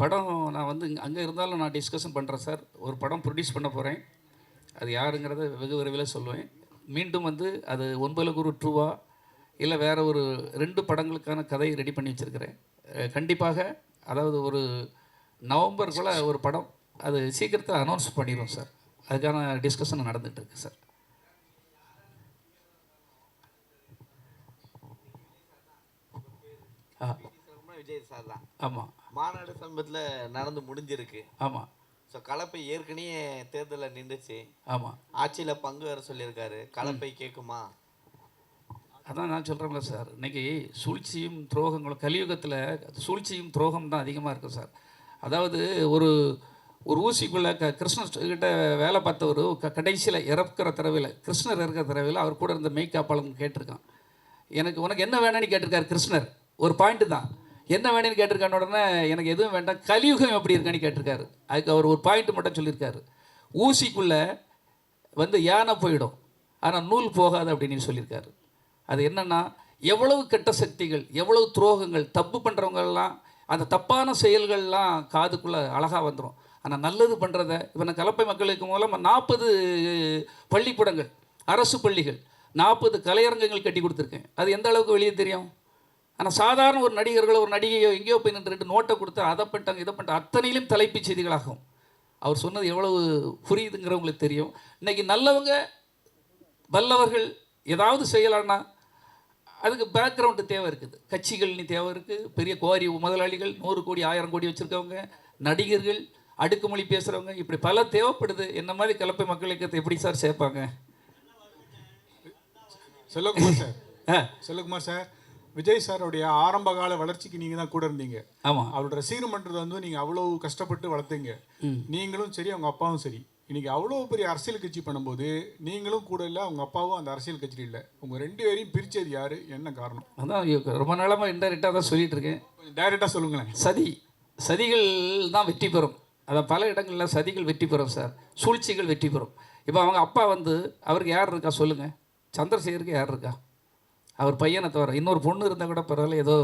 படம் நான் வந்து அங்கே இருந்தாலும் நான் டிஸ்கஷன் பண்ணுறேன் சார் ஒரு படம் ப்ரொடியூஸ் பண்ண போகிறேன் அது யாருங்கிறத வெகு விரைவில் சொல்லுவேன். மீண்டும் வந்து அது ஒன்பது குரு ட்ரூவா இல்லை வேறு ஒரு ரெண்டு படங்களுக்கான கதையை ரெடி பண்ணி வச்சுருக்கிறேன். கண்டிப்பாக அதாவது ஒரு நவம்பருக்குள்ளே ஒரு படம் அது சீக்கிரத்தில் அனௌன்ஸ் பண்ணிடுவோம் சார் அதுக்கான டிஸ்கஷன் நடந்துகிட்ருக்கு சார் ஆ விஜய் சார் தான். ஆமாம் மாநாடு சமீபத்தில் நடந்து முடிஞ்சிருக்கு. ஆமாம் ஸோ கலப்பை ஏற்கனவே தேர்தலில் நின்றுச்சு ஆமாம் ஆட்சியில் பங்கு வர சொல்லியிருக்காரு. கலப்பை கேட்குமா அதான் நான் சொல்கிறேன்ல சார் இன்னைக்கு சூழ்ச்சியும் துரோகங்களும் கலியுகத்தில் சூழ்ச்சியும் துரோகம் தான் அதிகமாக இருக்கும் சார் அதாவது ஒரு ஒரு ஊசிக்குள்ளே க கிருஷ்ணர் கிட்ட வேலை பார்த்தவர் க கடைசியில் இறக்குற தடவையில் கிருஷ்ணர் இறக்குற தடவையில் அவர் கூட இருந்த மெய்காப்பாளன் கேட்டிருக்கான். எனக்கு உனக்கு என்ன வேணும்னு கேட்டிருக்காரு கிருஷ்ணர். ஒரு பாயிண்ட்டு தான். என்ன வேணும்னு கேட்டிருக்கான உடனே எனக்கு எதுவும் வேண்டாம் கலியுகம் எப்படி இருக்கான்னு கேட்டிருக்காரு. அதுக்கு அவர் ஒரு பாயிண்ட் மட்டும் சொல்லியிருக்காரு. ஊசிக்குள்ளே வந்து யானை போயிடும் ஆனால் நூல் போகாது அப்படின்னு சொல்லியிருக்காரு. அது என்னென்னா எவ்வளவு கெட்ட சக்திகள் எவ்வளவு துரோகங்கள் தப்பு பண்ணுறவங்கெல்லாம் அந்த தப்பான செயல்கள்லாம் காதுக்குள்ளே அழகாக வந்துடும் ஆனால் நல்லது பண்ணுறத இப்போ நான் கலப்பை மக்களுக்கு மூலமாக நாற்பது பள்ளிக்கூடங்கள் அரசு பள்ளிகள் நாற்பது கலையரங்கங்கள் கட்டி கொடுத்துருக்கேன். அது எந்த அளவுக்கு வெளியே தெரியும்? ஆனால் சாதாரண ஒரு நடிகர்களோ ஒரு நடிகையோ எங்கேயோ போய் நின்று ரெண்டு நோட்டை கொடுத்து அதை பண்ணிட்டாங்க இதை பண்ணிட்டாங்க அத்தனையிலும் தலைப்புச் செய்திகளாகும். அவர் சொன்னது எவ்வளவு புரியுதுங்கிறவங்களுக்கு தெரியும். இன்னைக்கு நல்லவங்க வல்லவர்கள் ஏதாவது செய்யலான்னா அதுக்கு பேக்ரவுண்டு தேவை இருக்குது. கட்சிகள்னு தேவை இருக்குது. பெரிய கோரி முதலாளிகள் நூறு கோடி ஆயிரம் கோடி வச்சுருக்கவங்க நடிகர்கள் அடுக்குமொழி பேசுகிறவங்க இப்படி பல தேவைப்படுது. என்ன மாதிரி கலப்பை மக்கள் இயக்கத்தை எப்படி சார் சேர்ப்பாங்க? செல்வகுமார் சார். ஆ. செல்வகுமார் சார் விஜய் சாரோடைய ஆரம்ப கால வளர்ச்சிக்கு நீங்கள் தான் கூட இருந்தீங்க. ஆமாம் அவரோட ரசிகர் மன்றத்தை வந்து நீங்கள் அவ்வளோ கஷ்டப்பட்டு வளர்த்தீங்க. நீங்களும் சரி அவங்க அப்பாவும் சரி. இன்னைக்கு அவ்வளோ பெரிய அரசியல் கட்சி பண்ணும்போது நீங்களும் கூட இல்லை அவங்க அப்பாவும் அந்த அரசியல் கட்சியில் இல்லை. உங்கள் ரெண்டு பேரையும் பிரிச்சது யாரு? என்ன காரணம்? அதான் ரொம்ப நாளமாக இன்டெரக்டாக தான் சொல்லிட்டு இருக்கேன். டைரெக்டாக சொல்லுங்களேன். சதி சதிகள் தான் வெற்றி பெறும். அதான் பல இடங்களில் சதிகள் வெற்றி பெறும் சார். சூழ்ச்சிகள் வெற்றி பெறும். இப்போ அவங்க அப்பா வந்து அவருக்கு யார் இருக்கா சொல்லுங்கள் சந்திரசேகருக்கு யார் இருக்கா? அவர் பையனை தவிர இன்னொரு பொண்ணு இருந்தால் கூட பரவாயில்ல ஏதோ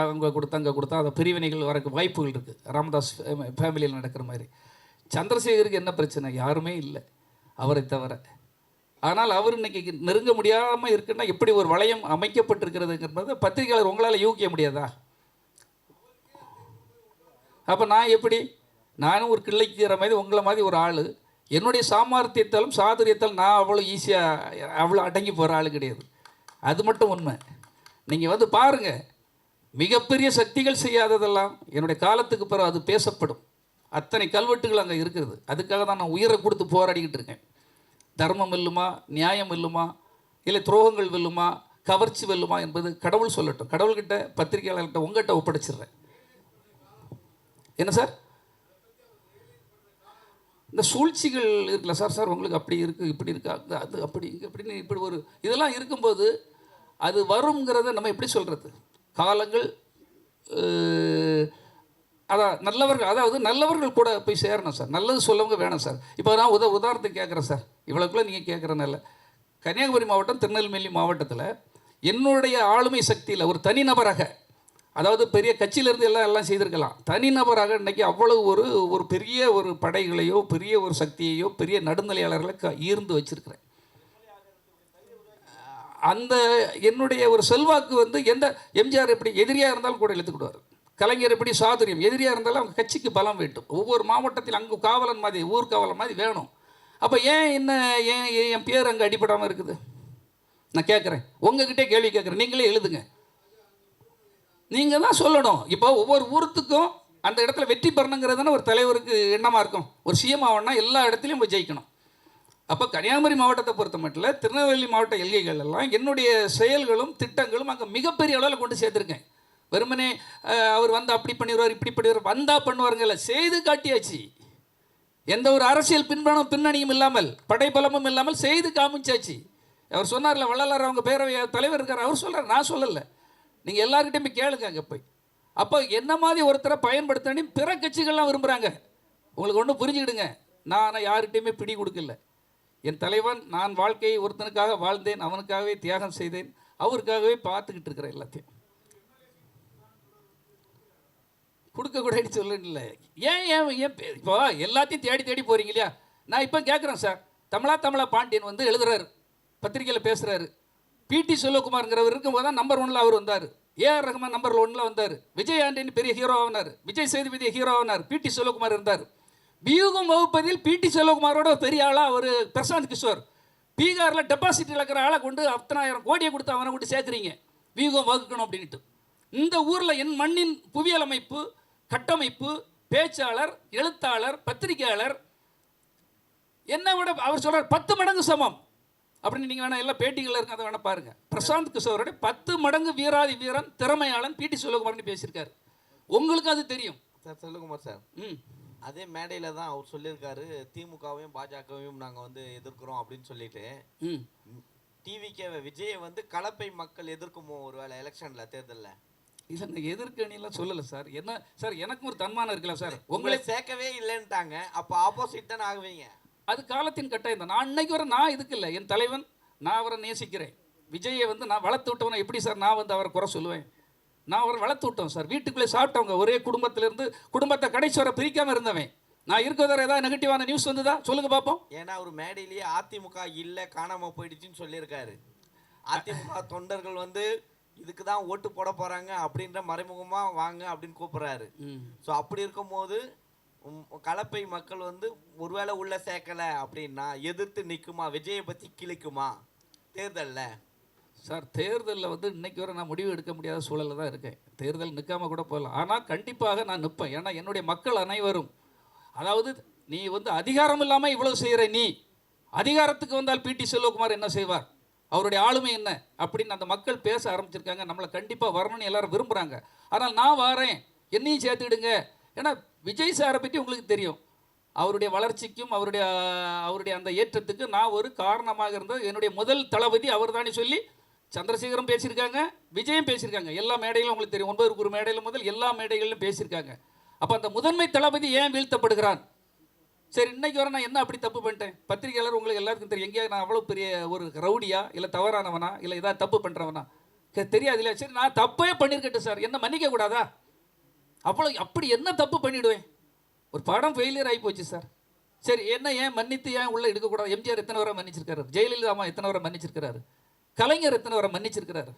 அவங்க கொடுத்தா அங்கே கொடுத்தா அந்த பிரிவினைகள் வரக்கு வாய்ப்புகள் இருக்குது ராமதாஸ் ஃபேமிலியில் நடக்கிற மாதிரி. சந்திரசேகருக்கு என்ன பிரச்சனை? யாருமே இல்லை அவரை தவிர. ஆனால் அவர் இன்னைக்கு நெருங்க முடியாமல் இருக்குன்னா எப்படி ஒரு வளையம் அமைக்கப்பட்டிருக்கிறதுங்கிறது பத்திரிகையாளர் உங்களால் யூகிக்க முடியாதா? அப்போ நான் எப்படி? நானும் ஒரு கிள்ளைக்குற மாதிரி உங்களை மாதிரி ஒரு ஆள். என்னுடைய சாமர்த்தியத்தாலும் சாதுரியத்தாலும் நான் அவ்வளோ ஈஸியாக அவ்வளோ அடங்கி போகிற ஆள் கிடையாது. அது மட்டும் உண்மை. நீங்கள் வந்து பாருங்கள் மிகப்பெரிய சக்திகள் செய்யாததெல்லாம் என்னுடைய காலத்துக்கு பிறகு அது பேசப்படும். அத்தனை கல்வெட்டுகள் அங்கே இருக்கிறது. அதுக்காக தான் நான் உயிரை கொடுத்து போராடிக்கிட்டு இருக்கேன். தர்மம் வெல்லுமா நியாயம் வெல்லுமா இல்லை துரோகங்கள் வெல்லுமா கவர்ச்சி வெல்லுமா என்பது கடவுள் சொல்லட்டும். கடவுள்கிட்ட பத்திரிகையாளர்கிட்ட உங்கள்கிட்ட ஒப்படைச்சிடுறேன். என்ன சார்? இந்த சூழ்ச்சிகள் இருக்குல்ல சார்? சார் உங்களுக்கு அப்படி இருக்குது இப்படி இருக்கா? அது- அது அப்படி இங்கே இப்படின்னு இப்படி ஒரு இதெல்லாம் இருக்கும்போது அது வருங்கிறத நம்ம எப்படி சொல்கிறது காலங்கள் அதான் நல்லவர்கள் அதாவது நல்லவர்கள் கூட போய் சேரணும் சார். நல்லது சொல்லவங்க வேணும் சார். இப்போ நான் உத உதாரணத்துக்கு கேட்குறேன் சார். இவ்வளோக்குள்ளே நீங்கள் கேட்குறனால கன்னியாகுமரி மாவட்டம் திருநெல்வேலி மாவட்டத்தில் என்னுடைய ஆளுமை சக்தியில் ஒரு தனிநபராக அதாவது பெரிய கட்சியிலேருந்து எல்லாம் எல்லாம் செய்திருக்கலாம். தனிநபராக இன்றைக்கி அவ்வளவு ஒரு ஒரு பெரிய ஒரு படைகளையோ பெரிய ஒரு சக்தியையோ பெரிய நடுநிலையாளர்களை க ஈர்ந்து வச்சுருக்கிறேன். அந்த என்னுடைய ஒரு செல்வாக்கு வந்து எந்த எம்ஜிஆர் எப்படி எதிரியாக இருந்தாலும் கூட இழுத்துக்கிடுவார். கலைஞர் எப்படி சாதுரியம் எதிரியாக இருந்தாலும் அவங்க கட்சிக்கு பலம் வேண்டும். ஒவ்வொரு மாவட்டத்தில் அங்கே காவலன் மாதிரி ஊர் காவலன் மாதிரி வேணும். அப்போ ஏன் என்ன ஏன் என் பேர் அங்கே அடிப்படாமல் இருக்குது? நான் கேட்குறேன் உங்ககிட்டே கேள்வி கேட்குறேன் நீங்களே எழுதுங்க. நீங்கள் தான் சொல்லணும். இப்போ ஒவ்வொரு ஊருத்துக்கும் அந்த இடத்துல வெற்றி பெறணுங்கிறது தானே ஒரு தலைவருக்கு எண்ணமாக இருக்கும். ஒரு சிஎம் ஆகணும்னா எல்லா இடத்துலையும் போய் ஜெயிக்கணும். அப்போ கன்னியாகுமரி மாவட்டத்தை பொறுத்த மட்டும் திருநெல்வேலி மாவட்ட எல்கைகள் எல்லாம் என்னுடைய செயல்களும் திட்டங்களும் அங்கே மிகப்பெரிய அளவில் கொண்டு சேர்த்துருக்கேன் வெறுமனே அவர் வந்து அப்படி பண்ணிடுவார் இப்படி பண்ணிடுவார் வந்தால் பண்ணுவாருங்கல்ல செய்து காட்டியாச்சு. எந்த ஒரு அரசியல் பின்பணம் பின்னணியும் இல்லாமல் படைபலமும் இல்லாமல் செய்து காமிச்சாச்சு. அவர் சொன்னார்ல வள்ளலார் அவங்க பேரவை தலைவர் இருக்கார் அவர் சொல்கிறார் நான் சொல்லலை. நீங்கள் எல்லாருக்கிட்டையும் போய் கேளுங்க அங்கே போய். அப்போ என்ன மாதிரி ஒருத்தரை பயன்படுத்தணும் பிற கட்சிகள்லாம் விரும்புகிறாங்க உங்களுக்கு ஒன்றும் புரிஞ்சுக்கிடுங்க. நான் யார்கிட்டையுமே பிடி கொடுக்கல. என் தலைவன் நான் வாழ்க்கையை ஒருத்தனுக்காக வாழ்ந்தேன் அவனுக்காகவே தியாகம் செய்தேன் அவருக்காகவே பார்த்துக்கிட்டு இருக்கிறேன் எல்லாத்தையும். கொடுக்கக்கூடாதுன்னு கூடாதுன்னு ஏன் ஏன் ஏன் இப்போ எல்லாத்தையும் தேடி தேடி போகிறீங்க இல்லையா? நான் இப்போ கேட்குறேன் சார். தமிழா தமிழா பாண்டியன் வந்து எழுதுறாரு பத்திரிக்கையில் பேசுகிறாரு பிடி செல்வகுமார்ங்கிறவர் இருக்கும்போது தான் நம்பர் ஒன்ல அவர் வந்தார். ஏஆர் ரஹ்மான் நம்பர் ஒன்னில் வந்தார். விஜய் ஆண்டனி பெரிய ஹீரோ ஆனார். விஜய் சேதுபதி ஹீரோ ஆனார். பிடி செல்வகுமார் இருந்தார். வியூகம் வகுப்பதில் பிடி செல்வகுமாரோட பெரிய ஆளா அவர் பிரசாந்த் கிஷோர். பீகாரில் டெபாசிட் இழக்கிற ஆளை கொண்டு அத்தனாயிரம் கோடியை கொடுத்து அவனை கொண்டு சேர்க்குறீங்க. வியூகம் வகுக்கணும் அப்படின்ட்டு இந்த ஊரில் என் மண்ணின் புவியியல் அமைப்பு கட்டமைப்பு பேச்சாளர் எழுத்தாளர் பத்திரிகையாளர் என்னை விட அவர் சொல்றார் பத்து மடங்கு சமம். அப்படின்னு நீங்கள் வேணா எல்லாம் பேட்டிகளில் இருக்க அதை வேணா பாருங்க. பிரசாந்த் கிஷோரோட பத்து மடங்கு வீராதி வீரன் திறமையாளன் பிடி செல்வகுமார்னு பேசியிருக்காரு. உங்களுக்கு அது தெரியும். Sir Selvakumar sir. ம். அதே மேடையில தான் அவர் சொல்லியிருக்காரு திமுகவையும் பாஜகவையும் நாங்க வந்து எதிர்க்கிறோம் அப்படின்னு சொல்லிட்டு. ம். டிவிகே விஜயை வந்து கலப்பை மக்கள் எதிர்க்குமோ ஒருவேளை எலெக்ஷன்ல தேர்தல்ல? இல்லை நான் எதிர்க்கணிலாம் சொல்லலை சார். என்ன சார் எனக்கும் ஒரு தன்மானம் இருக்குல்ல சார். உங்களை சேர்க்கவே இல்லைன்ட்டாங்க அப்ப ஆப்போசிட் தானே ஆகுவீங்க? அது காலத்தின் கட்டாயம் தான். நான் அன்னைக்கு வரை நான் இதுக்கு இல்லை. என் தலைவன் நான் அவரை நேசிக்கிறேன். விஜயை வந்து நான் வளர்த்து விட்டவனை எப்படி சார் நான் வந்து அவரை குறை சொல்லுவேன்? நான் அவரை வளர்த்து விட்டோம் சார். வீட்டுக்குள்ளே சாப்பிட்டவங்க ஒரே குடும்பத்திலேருந்து குடும்பத்தை கடைசி வரை பிரிக்காமல் இருந்தவன். நான் இருக்கிற ஏதாவது நெகட்டிவான நியூஸ் வந்துதா? சொல்லுங்க பார்ப்போம் ஏன்னா அவர் மேடையிலேயே அதிமுக இல்ல காணாம போயிடுச்சுன்னு சொல்லியிருக்காரு. அதிமுக தொண்டர்கள் வந்து இதுக்கு தான் ஓட்டு போட போறாங்க அப்படின்ற மறைமுகமா வாங்க அப்படின்னு கூப்பிடுறாரு. ஸோ அப்படி இருக்கும்போது கலப்பை மக்கள் வந்து ஒருவேளை உள்ள சேர்க்கல அப்படின்னா எதிர்த்து நிக்குமா? விஜயை பத்தி கிழிக்குமா? தேர்தல்ல. சார் தேர்தலில் வந்து இன்றைக்கி வரை நான் முடிவு எடுக்க முடியாத சூழலில் தான் இருக்கேன். தேர்தல் நிற்காமல் கூட போகலாம் ஆனால் கண்டிப்பாக நான் நிற்பேன் ஏன்னா என்னுடைய மக்கள் அனைவரும் அதாவது நீ வந்து அதிகாரம் இல்லாமல் இவ்வளோ செய்கிற நீ அதிகாரத்துக்கு வந்தால் பிடி செல்வகுமார் என்ன செய்வார்? அவருடைய ஆளுமை என்ன? அப்படின்னு அந்த மக்கள் பேச ஆரம்பிச்சிருக்காங்க. நம்மளை கண்டிப்பாக வரணும்னு எல்லாரும் விரும்புகிறாங்க ஆனால் நான் வரேன். என்னையும் சேர்த்துக்கிடுங்க ஏன்னா விஜய் சாரை பற்றி உங்களுக்கு தெரியும். அவருடைய வளர்ச்சிக்கும் அவருடைய அவருடைய அந்த ஏற்றத்துக்கு நான் ஒரு காரணமாக இருந்தது. என்னுடைய முதல் தளபதி அவர் தானே சொல்லி சந்திரசேகரும் பேசியிருக்காங்க விஜயும் பேசியிருக்காங்க. எல்லா மேடையிலும் உங்களுக்கு தெரியும் ஒன்பது குரு மேடையில் முதல் எல்லா மேடைகளிலும் பேசியிருக்காங்க. அப்போ அந்த முதன்மை தளபதி ஏன் வீழ்த்தப்படுகிறான்? சரி இன்னைக்கு வர நான் என்ன அப்படி தப்பு பண்ணிட்டேன்? பத்திரிகையாளர் உங்களுக்கு எல்லாருக்கும் தெரியும். எங்கேயாவது நான் அவ்வளோ பெரிய ஒரு ரவுடியா இல்லை தவறானவனா இல்லை ஏதாவது தப்பு பண்ணுறவனா தெரியாது இல்லையா சரி நான் தப்பே பண்ணியிருக்கட்டும் சார். என்ன மன்னிக்க கூடாதா? அவ்வளோ அப்படி என்ன தப்பு பண்ணிவிடுவேன் ஒரு படம் ஃபெயிலியர் ஆகி போச்சு சார். சரி என்ன ஏன் மன்னித்து ஏன் உள்ளே எடுக்கக்கூடாது? எம்ஜிஆர் எத்தனை வரை மன்னிச்சிருக்காரு? ஜெயலலிதா அம்மா எத்தனை வரை மன்னிச்சிருக்கிறாரு? கலைஞர் எத்தனை வரை மன்னிச்சிருக்கிறாரு?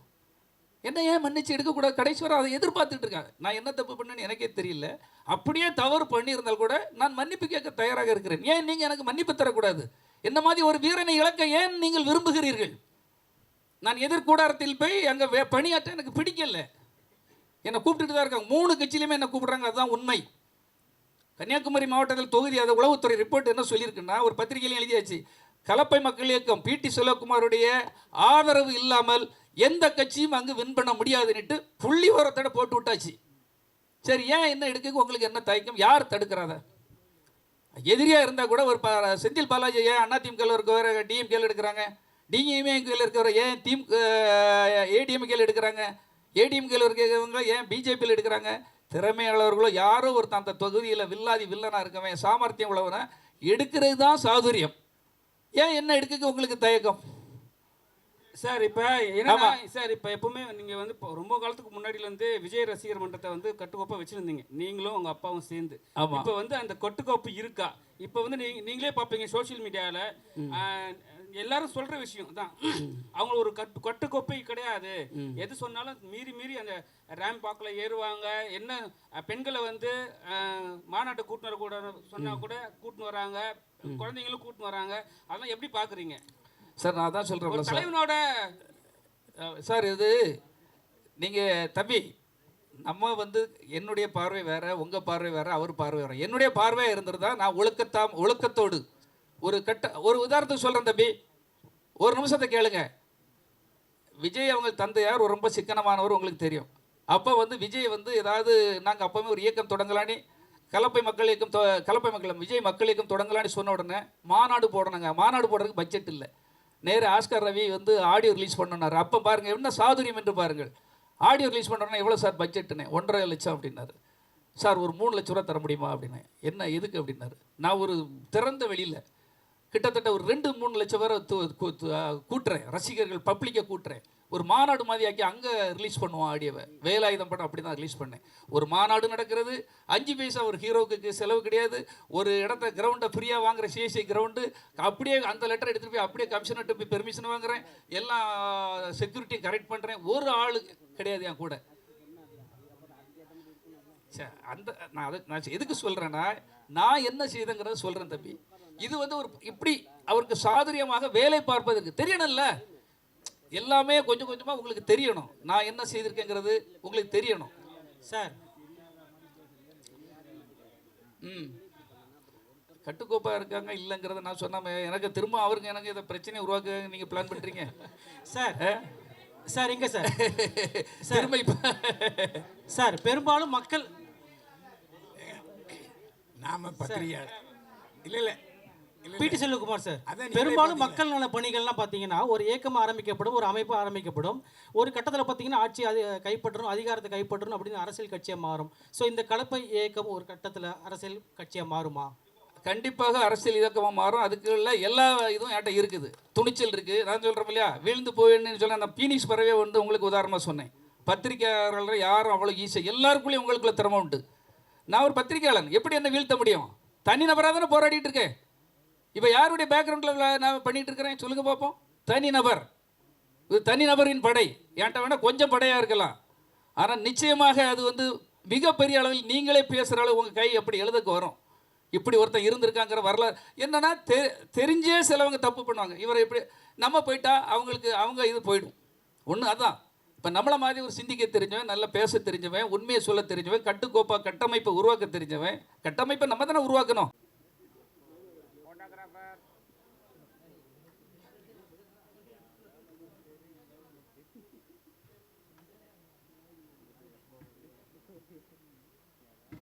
என்ன ஏன் மன்னிச்சு எடுக்கக்கூடாது? கடைசி வரை அதை எதிர்பார்த்துட்டு இருக்காங்க. நான் என்ன தப்பு பண்ணேன்னு எனக்கே தெரியல. அப்படியே தவறு பண்ணியிருந்தால் கூட நான் மன்னிப்பு கேட்க தயாராக இருக்கிறேன். ஏன் நீங்கள் எனக்கு மன்னிப்பு தரக்கூடாது? என்ன மாதிரி ஒரு வீரனை இழக்க ஏன் நீங்கள் விரும்புகிறீர்கள்? நான் எதிர்கூடாரத்தில் போய் அங்கே பணியாற்ற எனக்கு பிடிக்கல. என்னை கூப்பிட்டுட்டு தான் இருக்காங்க. மூணு கட்சியிலுமே என்ன கூப்பிட்றாங்க. அதுதான் உண்மை. கன்னியாகுமரி மாவட்டத்தில் தொகுதி அதை உளவுத்துறை ரிப்போர்ட் என்ன சொல்லியிருக்குன்னா ஒரு பத்திரிகையிலையும் எழுதியாச்சு. கலப்பை மக்கள் இயக்கம் பிடி செல்வகுமாருடைய ஆதரவு இல்லாமல் எந்த கட்சியும் அங்கு வின் பண்ண முடியாதுன்னுட்டு புள்ளி உரத்தோட போட்டு விட்டாச்சு. சரி ஏன் என்ன எடுக்க உங்களுக்கு என்ன தயக்கம்? யார் தடுக்கிறாத எதிரியாக இருந்தால் கூட ஒரு ப- செந்தில் பாலாஜி ஏன் அண்ணா திமுகவில் இருக்கிற டிஎம்கேல எடுக்கிறாங்க? டிஎம்கேல இருக்கிறவர் ஏன் டீம் ஏடிஎம்கேல எடுக்கிறாங்க? ஏடிஎம்கேல இருக்கிறவங்க ஏன் பிஜேபியில் எடுக்கிறாங்க? திறமையாளர்களோ யாரோ ஒருத்தன் அந்த தொகுதியில் வில்லாதி வில்லனா இருக்கவன் சாமர்த்தியம் உள்ளவனை எடுக்கிறது தான் சாதுரியம். ஏன் என்ன எடுக்க உங்களுக்கு தயக்கம்? சார் இப்போ என்னன்னா சார் இப்போ எப்பவுமே நீங்கள் வந்து இப்போ ரொம்ப காலத்துக்கு முன்னாடில இருந்து விஜய் ரசிகர் மன்றத்தை வந்து கட்டுக்கோப்பாக வச்சுருந்தீங்க. நீங்களும் உங்கள் அப்பாவும் சேர்ந்து. இப்போ வந்து அந்த கட்டுக்கோப்பு இருக்கா? இப்போ வந்து நீங்க நீங்களே பார்ப்பீங்க சோஷியல் மீடியாவில் எல்லாரும் சொல்ற விஷயம். தான் அவங்க ஒரு கட்டு கட்டுக்கோப்பை கிடையாது. எது சொன்னாலும் மீறி மீறி அந்த ரேம் பாக்கில் ஏறுவாங்க. என்ன பெண்களை வந்து மாநாட்டை கூட்டின்னு வரக்கூடாது சொன்னா கூட கூட்டின்னு வராங்க. குழந்தைங்களும் கூட்டின்னு வராங்க. அதெல்லாம் எப்படி பார்க்குறீங்க? சார் நான் தான் சார். தலைவனோட சார் இது நீங்கள் தம்பி நம்ம வந்து என்னுடைய பார்வை வேற உங்கள் பார்வை வேற அவர் பார்வை வேற. என்னுடைய பார்வை இருந்திருந்தா நான் ஒழுக்கத்தாம் ஒழுக்கத்தோடு ஒரு கட்ட ஒரு உதாரணத்துக்கு சொல்கிறேன் தம்பி. ஒரு நிமிஷத்தை கேளுங்க. விஜய் அவங்க தந்தையார் ஒரு ரொம்ப சிக்கனமானவர் உங்களுக்கு தெரியும். அப்போ வந்து விஜய் வந்து ஏதாவது நாங்கள் அப்போவுமே ஒரு இயக்கம் தொடங்கலான்னு கலப்பை மக்கள் இயக்கம் தொ- கலப்பை மக்கள் விஜய் மக்கள் இயக்கம் தொடங்கலான்னு சொன்ன உடனே மாநாடு போடணுங்க. மாநாடு போடுறதுக்கு பட்ஜெட் இல்லை. நேரு ஆஸ்கர் ரவி வந்து ஆடியோ ரிலீஸ் பண்ணனார். அப்போ பாருங்கள் என்ன சாதுரியம் என்று பாருங்கள். ஆடியோ ரிலீஸ் பண்ணுறோன்னா எவ்வளோ சார் பட்ஜெட்டுன்னு ஒன்றரை லட்சம் அப்படின்னாரு. சார் ஒரு மூணு லட்ச ரூபா தர முடியுமா? அப்படின்னு. என்ன எதுக்கு? அப்படின்னாரு. நான் ஒரு திறந்த வெளியில் கிட்டத்தட்ட ஒரு ரெண்டு மூணு லட்சம் பேரை கூட்டுறேன். ரசிகர்கள் பப்ளிக்கை கூட்டுறேன். ஒரு மாநாடு மாதிரி ஆக்கி அங்கே ரிலீஸ் பண்ணுவோம் ஆடியோவை. வேலாயுதம் படம் அப்படி தான் ரிலீஸ் பண்ணேன். ஒரு மாநாடு நடக்கிறது. அஞ்சு பைசா ஒரு ஹீரோவுக்கு செலவு கிடையாது. ஒரு இடத்த கிரவுண்டை ஃப்ரீயாக வாங்குற சிஎஸ்சி கிரவுண்டு அப்படியே அந்த லெட்டர் எடுத்துகிட்டு போய் அப்படியே கமிஷனர்கிட்ட போய் பெர்மிஷன் வாங்குறேன். எல்லா செக்யூரிட்டியும் கரெக்ட் பண்ணுறேன் ஒரு ஆள் கிடையாது என் கூட. அந்த நான் அதை நான் எதுக்கு சொல்கிறேன்னா நான் என்ன செய்தேங்கிறத சொல்கிறேன் தம்பி. இது வந்து ஒரு இப்படி அவருக்கு சாதுரியமாக வேலை பார்ப்பதற்கு தெரியணும்ல? எல்லாமே கொஞ்சம் கொஞ்சமாக உங்களுக்கு தெரியணும். நான் என்ன செய்திருக்கேங்கிறது உங்களுக்கு தெரியணும். சார். ம். கட்டுக்கோப்பாக இருக்காங்க இல்லைங்கிறத நான் சொன்னாம எனக்கு திரும்ப அவருக்கு எனக்கு இதை பிரச்சனையை உருவாக்க நீங்கள் பிளான் பண்ணுறீங்க சார். சார் இங்க சார். திரும்ப சார் பெரும்பாலும் மக்கள் நாம பத்திரிகையாளர் இல்ல இல்ல. இல்ல பிடி செல்வகுமார் சார் பெரும்பாலும். மக்கள் நல பணிகள்லாம் பார்த்தீங்கன்னா ஒரு இயக்கம் ஆரம்பிக்கப்படும் ஒரு அமைப்பு ஆரம்பிக்கப்படும். ஒரு கட்டத்தில் பார்த்தீங்கன்னா ஆட்சி அது கைப்பற்றணும் அதிகாரத்தை கைப்பற்றணும் அப்படின்னு அரசியல் கட்சியாக மாறும். ஸோ இந்த கலப்பை இயக்கம் ஒரு கட்டத்தில் அரசியல் கட்சியாக மாறுமா? கண்டிப்பாக அரசியல் இயக்கமாக மாறும். அதுக்குள்ள எல்லா இதுவும் என்கிட்ட இருக்குது. துணிச்சல் இருக்குது நான் சொல்கிறேன் இல்லையா? வீழ்ந்து போயின்னு சொல்ல அந்த பீனிக்ஸ் பறவை வந்து உங்களுக்கு உதாரணமாக சொன்னேன். பத்திரிக்கையாளர்கள் யாரும் அவ்வளோ ஈஸியாக எல்லாருக்குள்ளேயும் உங்களுக்குள்ள திறமை உண்டு. நான் ஒரு பத்திரிக்கையாளன் எப்படி என்ன வீழ்த்த முடியும்? தனி நபராக தானே போராடிட்டு இருக்கேன் இப்போ யாருடைய பேக்ரவுண்டில் நான் பண்ணிட்டு இருக்கிறேன்? சொல்லுங்க பார்ப்போம் தனி நபர். இது தனி நபரின் படை. என்கிட்ட வேணால் கொஞ்சம் படையாக இருக்கலாம். ஆனால் நிச்சயமாக அது வந்து மிகப்பெரிய அளவில் நீங்களே பேசுகிற அளவு உங்கள் கை எப்படி எழுதக்கு வரும். இப்படி ஒருத்தன் இருந்திருக்காங்கிற வரலாறு. என்னென்னா தெ தெரிஞ்சே சிலவங்க தப்பு பண்ணுவாங்க. இவரை எப்படி நம்ம போயிட்டா அவங்களுக்கு அவங்க இது போயிடும். ஒன்று அதான். இப்போ நம்மளை மாதிரி ஒரு சிந்திக்க தெரிஞ்சவன் நல்லா பேச தெரிஞ்சவன் உண்மையை சொல்ல தெரிஞ்சவன் கட்டுக்கோப்பா கட்டமைப்பை உருவாக்க தெரிஞ்சவன் கட்டமைப்பை நம்ம தானே உருவாக்கணும்.